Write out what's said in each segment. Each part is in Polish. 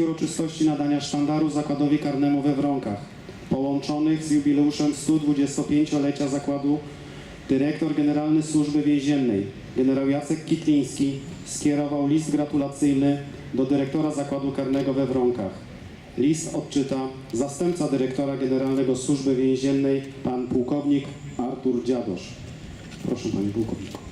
uroczystości nadania sztandaru zakładowi karnemu we Wronkach, połączonych z jubileuszem 125-lecia zakładu dyrektor Generalny Służby Więziennej, generał Jacek Kitliński, skierował list gratulacyjny do dyrektora zakładu karnego we Wronkach. List odczyta zastępca dyrektora Generalnego Służby Więziennej, pan pułkownik Artur Dziadosz. Proszę panie pułkowniku.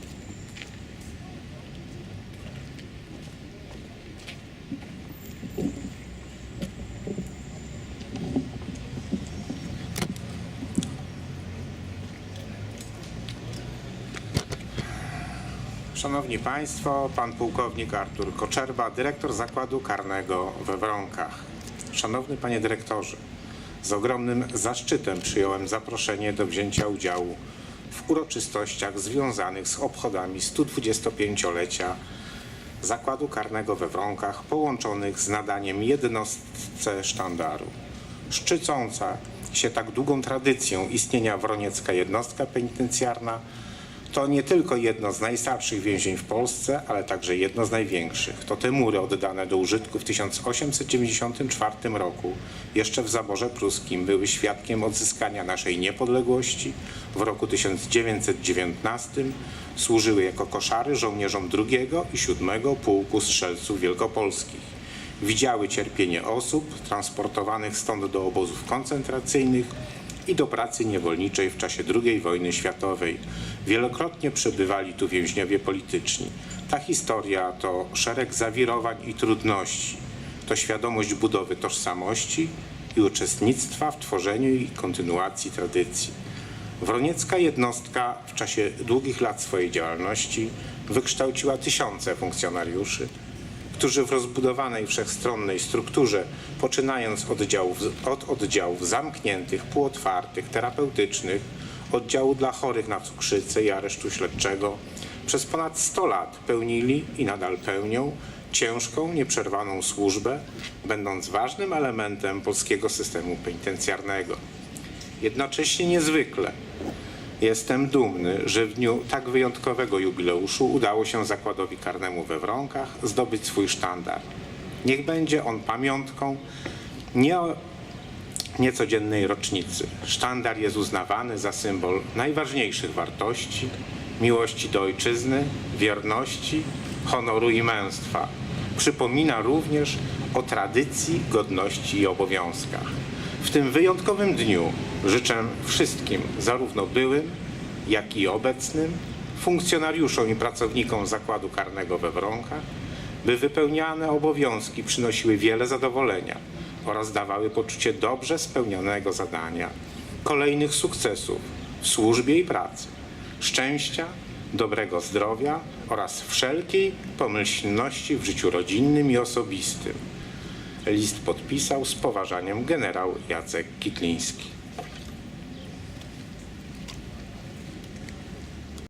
Szanowni Państwo, Pan Pułkownik Artur Koczerba, Dyrektor Zakładu Karnego we Wronkach. Szanowny Panie Dyrektorze, z ogromnym zaszczytem przyjąłem zaproszenie do wzięcia udziału w uroczystościach związanych z obchodami 125-lecia Zakładu Karnego we Wronkach połączonych z nadaniem jednostce sztandaru. Szczycąca się tak długą tradycją istnienia Wroniecka Jednostka Penitencjarna to nie tylko jedno z najstarszych więzień w Polsce, ale także jedno z największych. To te mury oddane do użytku w 1894 roku, jeszcze w zaborze pruskim, były świadkiem odzyskania naszej niepodległości. W roku 1919 służyły jako koszary żołnierzom drugiego i siódmego Pułku Strzelców Wielkopolskich. Widziały cierpienie osób transportowanych stąd do obozów koncentracyjnych i do pracy niewolniczej w czasie II wojny światowej. Wielokrotnie przebywali tu więźniowie polityczni. Ta historia to szereg zawirowań i trudności. To świadomość budowy tożsamości i uczestnictwa w tworzeniu i kontynuacji tradycji. Wroniecka jednostka w czasie długich lat swojej działalności wykształciła tysiące funkcjonariuszy, którzy w rozbudowanej wszechstronnej strukturze, poczynając od oddziałów, od oddziałów zamkniętych, półotwartych, terapeutycznych, oddziału dla chorych na cukrzycę i aresztu śledczego, przez ponad 100 lat pełnili i nadal pełnią ciężką, nieprzerwaną służbę, będąc ważnym elementem polskiego systemu penitencjarnego. Jednocześnie niezwykle Jestem dumny, że w dniu tak wyjątkowego jubileuszu udało się zakładowi karnemu we Wronkach zdobyć swój sztandar. Niech będzie on pamiątką nie niecodziennej rocznicy. Sztandar jest uznawany za symbol najważniejszych wartości, miłości do ojczyzny, wierności, honoru i męstwa. Przypomina również o tradycji, godności i obowiązkach. W tym wyjątkowym dniu życzę wszystkim, zarówno byłym, jak i obecnym, funkcjonariuszom i pracownikom zakładu karnego we Wronkach, by wypełniane obowiązki przynosiły wiele zadowolenia oraz dawały poczucie dobrze spełnionego zadania, kolejnych sukcesów w służbie i pracy, szczęścia, dobrego zdrowia oraz wszelkiej pomyślności w życiu rodzinnym i osobistym. List podpisał z poważaniem generał Jacek Kitliński.